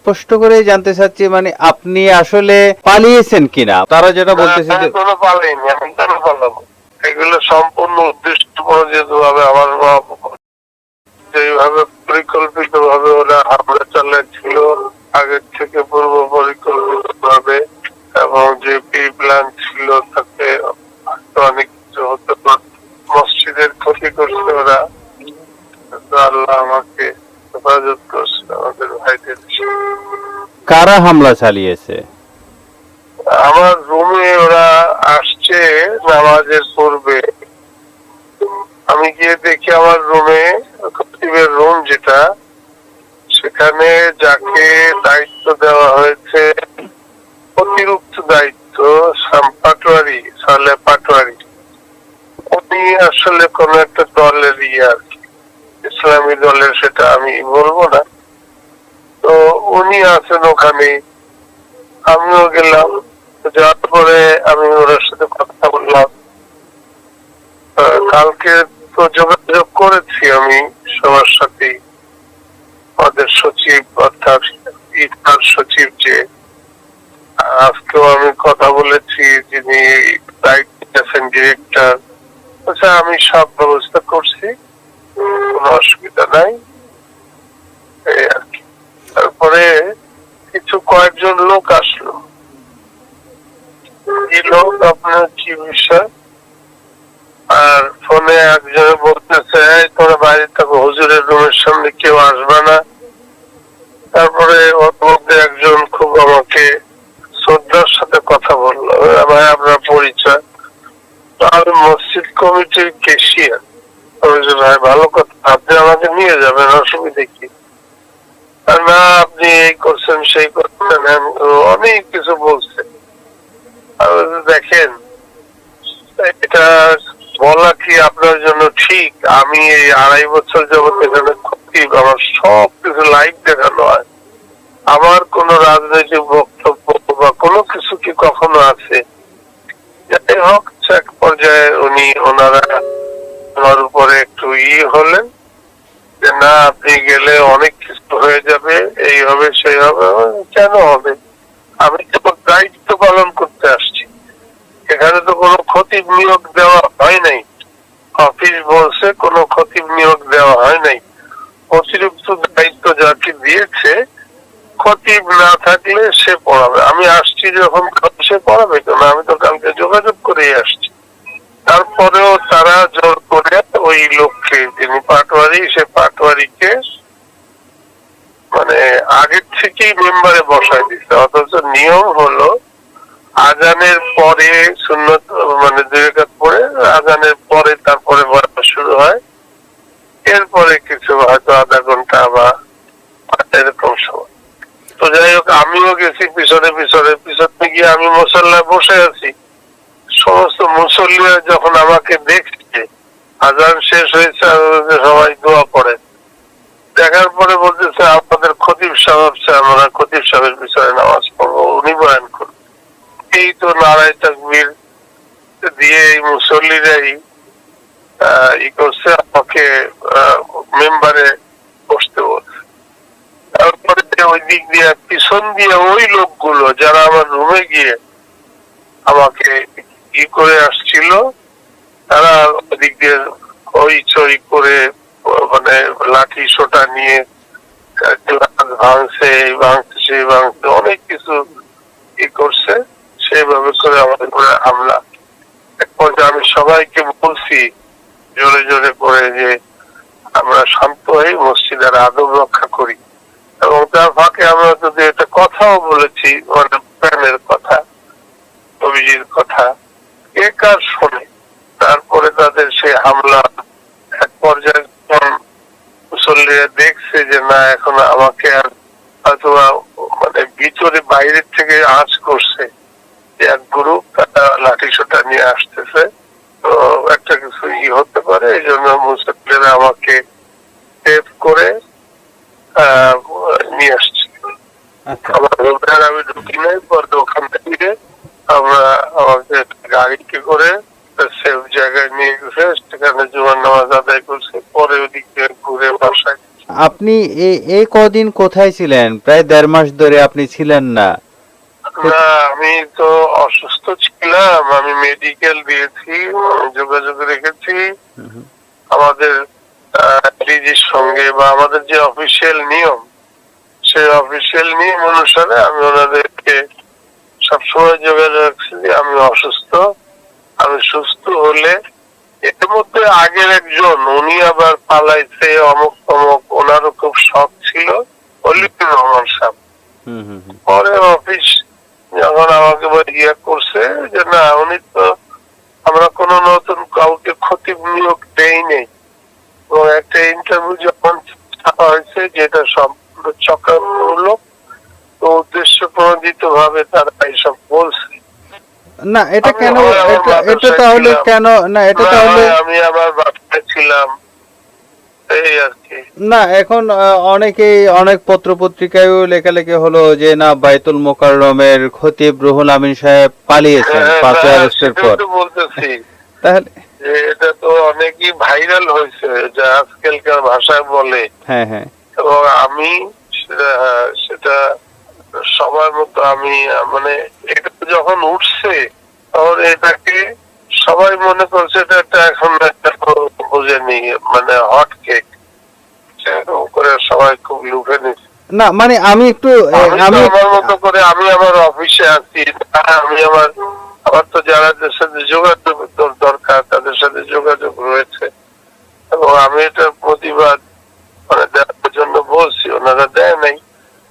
স্পষ্ট করে জানতে চাচ্ছি মানে আপনি আসলে পালিয়েছেন কিনা? তারা যেটা বলতেছে যে কোনো পালাইনি আমি কেন পালাবো। এগুলো সম্পূর্ণ উদ্দেশ্য যেভাবে আমার যেভাবে পরিকল্পিত ভাবে ওরা হামলা চালাচ্ছিল আগের থেকে পূর্ব পরিকল্পিত ভাবে এবং যে প্রি প্ল্যান ছিল তাতে হয়তো অনেক কিছু হতে পারত মসজিদের ক্ষতি করছে ওরা কিন্তু আল্লাহ আমাকে হেফাজত করছে আমাদের ভাইদের কারা হামলা চালিয়েছে? আমার রুমে ওরা আসছে, নামাজের পূর্বে। আমি গিয়ে দেখি আমার রুমে, খতিবের রুম যেটা, সেখানে যাকে দায়িত্ব দেওয়া হয়েছে, অতিরিক্ত দায়িত্ব পাটোয়ারি, সালে পাটোয়ারি। উনি আসলে কোন একটা দলের ইয়ে আর কি। ইসলামী দলের সেটা আমি বলব না। উনি আছেন ওখানে আমিও গেলাম। যাওয়ার পরে আমি ওনার সাথে কথা বললাম। কালকে তো যোগাযোগ করেছি আমি সবার সাথে। আমাদের সচিব, অর্থাৎ ইফতার সচিব যে, আজকেও আমি কথা বলেছি যিনি ডিরেক্টর আচ্ছা আমি সব ব্যবস্থা করছি, কোনো অসুবিধা নাই। এই আর তারপরে কিছু কয়েকজন লোক আসলো। লোক আপনার কি বিষয়? আর ফোনে একজনে বলতেছে "এই, তোরা বাইরে থাকো হুজুরের রুমের সামনে কেউ আসবে না। তারপরে ওর মধ্যে একজন খুব আমাকে শ্রদ্ধার সাথে কথা বলল "এ ভাই আপনার পরিচয়? আমি মসজিদ কমিটির কেশিয়ার আমি ভাই ভালো কথা। আপনি আমাকে নিয়ে যাবেন অসুবিধে কি? আর না করছেন সেই করছেন হ্যান- অনেক কিছু বলছে। দেখেন, এটা বলা কি আপনার জন্য ঠিক? আমি এই আড়াই বছর যাবত এখানে ক্ষতি আমার সব কিছু লাইভ দেখানো হয়। আমার কোন রাজনৈতিক বক্তব্য বা কোনো কিছু কি কখনো আছে? যাই হোক, এক পর্যায়ে উনি ওনারা আমার উপরে একটু ই হলেন যে, না, আপনি গেলে অনেক হয়ে যাবে, এই হবে, সেই হবে কেন হবে? আমি তো দায়িত্ব পালন করতে আসছি। এখানে তো কোনো খতিব নিয়োগ দেওয়া হয় নাই। অফিস বলছে কোনো খতিব নিয়োগ দেওয়া হয় নাই। অতিরিক্ত দায়িত্ব যাকে দিয়েছে খতিব না থাকলে সে পড়াবে। আমি আসছি যখন সে পড়াবে কেন? আমি তো কালকে যোগাযোগ করেই আসছি। তারপরেও তারা জোর করে ওই লোককে তিনি পাটোয়ারি, সে পাটোয়ারিকে মানে আগের থেকেই মেম্বারে বসায় দিচ্ছে অথচ নিয়ম হলো আজানের পরে সুন্নত মানে দুই পরে, আজানের পরে তারপরে বলা শুরু হয়। এরপরে কিছু হয়তো আধা ঘণ্টা বা এরকম সময়। তো যাই হোক, আমিও গেছি পিছনে পিছনে পিছনে গিয়ে আমি মুসল্লায় বসে আছি। সমস্ত মুসল্লিরা যখন আমাকে দেখছে, আজান শেষ হয়েছে সবাই দোয়া পড়ে দেখার পরে বলতেছে আমরা খতিব সাহেবের নামাজ পড়ব। উনি বয়ান করবেন এই তো নারায় দিয়ে এই মুসল্লিরাই ই করছে, আমাকে মেম্বারে বসতে বলছে। তারপরে ওই দিক দিয়ে, পিছন দিয়ে ওই লোকগুলো যারা আমার রুমে গিয়ে আমাকে ই করে আসছিল, তারা ওদিক দিয়ে ওই চই করে মানে লাঠি, সোটা নিয়ে ভাঙছে, এই ভাঙছে, সেই ভাঙছে, অনেক কিছু ই করছে। সেইভাবে করে আমাদের করে হামলা। এক পর্যায়ে আমি সবাইকে বলছি, জোরে জোরে করে যে আমরা শান্ত হয়ে মসজিদের আদব রক্ষা করি। এবং তার ফাঁকে আমরা যদি একটা কথাও বলেছি মানে প্যানের কথা, অভিজিৎ কথা কে কার শোনে? তারপরে তাদের সেই হামলা এক পর্যায়ে মুসল্লিরা দেখছে যে না এখন আমাকে আর অথবা মানে ভিতরে বাইরের থেকে আঁচ করছে যে এক গ্রুপ তারা লাঠি সোটা নিয়ে আসতেছে। তো একটা কিছু ই হতে পারে এই জন্য মুসল্লিরা আমাকে সেভ করে নিয়ে আসছে। আচ্ছা। আমার আমি ঢুকি নাই পরে ওখান থেকে আমরা আমাকে একটা গাড়িতে করে জায়গায় নিয়ে গেছে সেখানে জুমার নামাজ আদায় করছে পরে ওদিক দিয়ে ঘুরে বাসায় আপনি এই এই কদিন কোথায় ছিলেন? প্রায় দেড় মাস ধরে আপনি ছিলেন না। না আমি তো অসুস্থ ছিলাম আমি মেডিকেল দিয়েছি যোগাযোগ রেখেছি। আমাদের ডিজির সঙ্গে বা আমাদের যে অফিসিয়াল নিয়ম সেই অফিসিয়াল নিয়ম অনুসারে আমি ওনাদেরকে সবসময় যোগাযোগ রাখছি আমি অসুস্থ। আমি সুস্থ হলে এর মধ্যে আগের একজন উনি আবার পালাইছে অমুক তমুক ওনারও খুব শখ ছিল অলিপুর রহমান সাহেব। পরে অফিস যখন আমাকে ইয়ে করছে যে না উনি তো আমরা কোনো নতুন কাউকে ক্ষতি নিয়োগ দেই নেই এবং একটা ইন্টারভিউ যখন ছাপা হয়েছে যেটা সম্পূর্ণ চক্রান্তমূলক তো উদ্দেশ্য প্রণোদিত ভাবে তারা এইসব বলছে। না এটা কেন এটা তাহলে কেন না এটা তাহলে আমি আমার বাসায় ছিলাম। এই আর কি। না এখন অনেকেই অনেক পত্র পত্রিকায়ও লেখালেখি হলো যে না বাইতুল মোকাররমের খতিব রুহুল আমিন সাহেব পালিয়েছেন হ্যাঁ, পাঁচ আগস্টের পর। বলতেছি। তাহলে এটা তো অনেকই ভাইরাল হয়েছে যা আজকালকার ভাষায় বলে। হ্যাঁ হ্যাঁ। এবং আমি সেটা সেটা সবার মতো আমি মানে এটা যখন উঠছে তখন এটাকে সবাই মনে করছে এটা একটা এখন একটা বোঝেনি মানে হট কেক সেরকম করে সবাই খুব লুফে নিচ্ছে। না মানে আমি একটু আমি আমার মতো করে আমি আমার অফিসে আছি আমি আমার আমার তো যাদের সাথে যোগাযোগ দরকার তাদের সাথে যোগাযোগ রয়েছে। এবং আমি এটা প্রতিবাদ মানে দেওয়ার জন্য বলছি ওনারা দেয় নাই।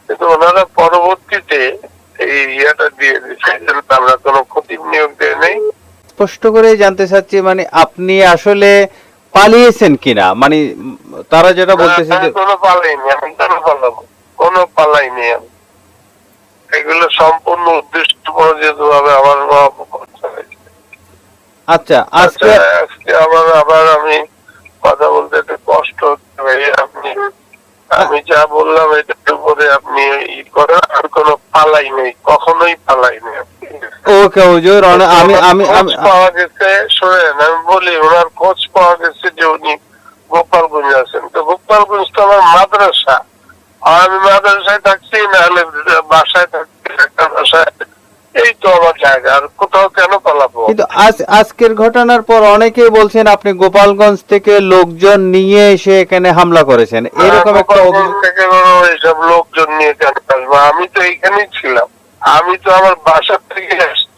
কিন্তু ওনারা পরবর্তীতে এই ইয়েটা দিয়ে দিচ্ছে আমরা কোনো ক্ষতি নিয়োগ দেয় নেই। স্পষ্ট করে জানতে চাচ্ছি মানে আপনি আসলে পালিয়েছেন কিনা? মানে তারা যেটা বলতেছে যে কোনো পালাইনি আমি কেন পালাবো। কোনো পালাইনি আমি এগুলো সম্পূর্ণ উদ্দেশ্য প্রণোদিত ভাবে আমার আচ্ছা আজকে আচ্ছা, আজকে আবার আবার আমি কথা বলতে একটু কষ্ট হচ্ছে ভাই আপনি আমি যা বললাম এটার উপরে আপনি ই করেন আর কোনো পালাই নেই কখনোই পালাই নেই ওকে হুজুর আমি আমি আমি পাওয়া গেছে শোনেন আমি বলি ওনার খোঁজ পাওয়া গেছে যে উনি গোপালগঞ্জ আছেন। তো গোপালগঞ্জ তো আমার মাদ্রাসা। আর আমি মাদ্রাসায় থাকছি না হলে বাসায় থাকছি একটা বাসায়। এই তো আমার জায়গা আর কোথাও কেন পালাবো? কিন্তু আজ আজকের ঘটনার পর অনেকেই বলছেন আপনি গোপালগঞ্জ থেকে লোকজন নিয়ে এসে এখানে হামলা করেছেন। এরকম একটা গোপালগঞ্জ অভিযোগ থেকে এইসব লোকজন নিয়ে কেন আসব? আমি তো এইখানেই ছিলাম। আমি তো আমার বাসার থেকে আসছি।